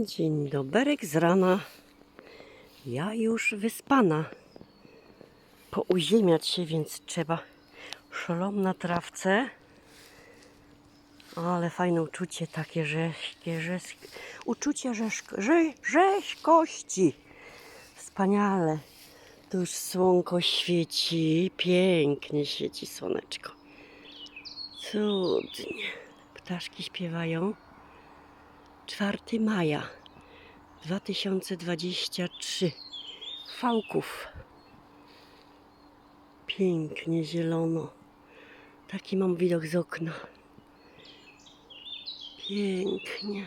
Dzień doberek z rana. Ja już wyspana. Pouziemiać się, więc trzeba szolom na trawce. Ale fajne uczucie takie rzeźkie, rzeź, uczucie rzeźko, rze, rzeźkości. Wspaniale. Tu już słonko świeci, pięknie świeci słoneczko. Cudnie. Ptaszki śpiewają. 4 maja 2023. Fałków. Pięknie zielono. Taki mam widok z okna. Pięknie.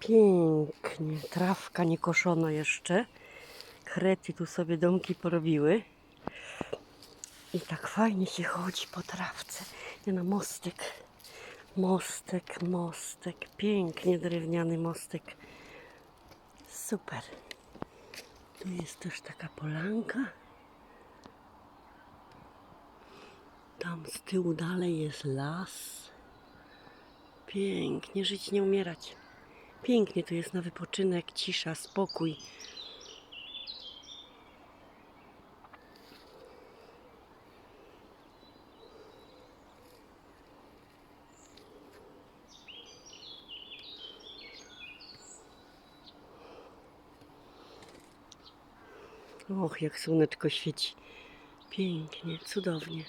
Pięknie. Trawka nie koszono jeszcze. Krety tu sobie domki porobiły. I tak fajnie się chodzi po trawce. Nie na mostek. Mostek, mostek. Pięknie drewniany mostek. Super. Tu jest też taka polanka. Tam z tyłu dalej jest las. Pięknie żyć, nie umierać. Pięknie tu jest na wypoczynek, cisza, spokój. Och, jak słoneczko świeci. Pięknie, cudownie.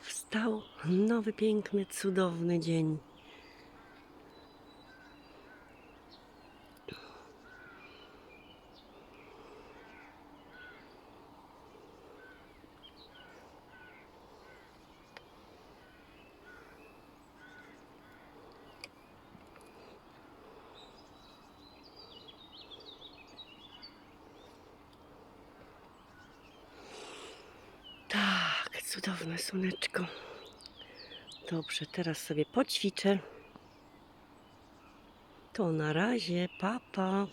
Wstał nowy, piękny, cudowny dzień. Tak, cudowne słoneczko. Dobrze, teraz sobie poćwiczę. To na razie, papa. Pa.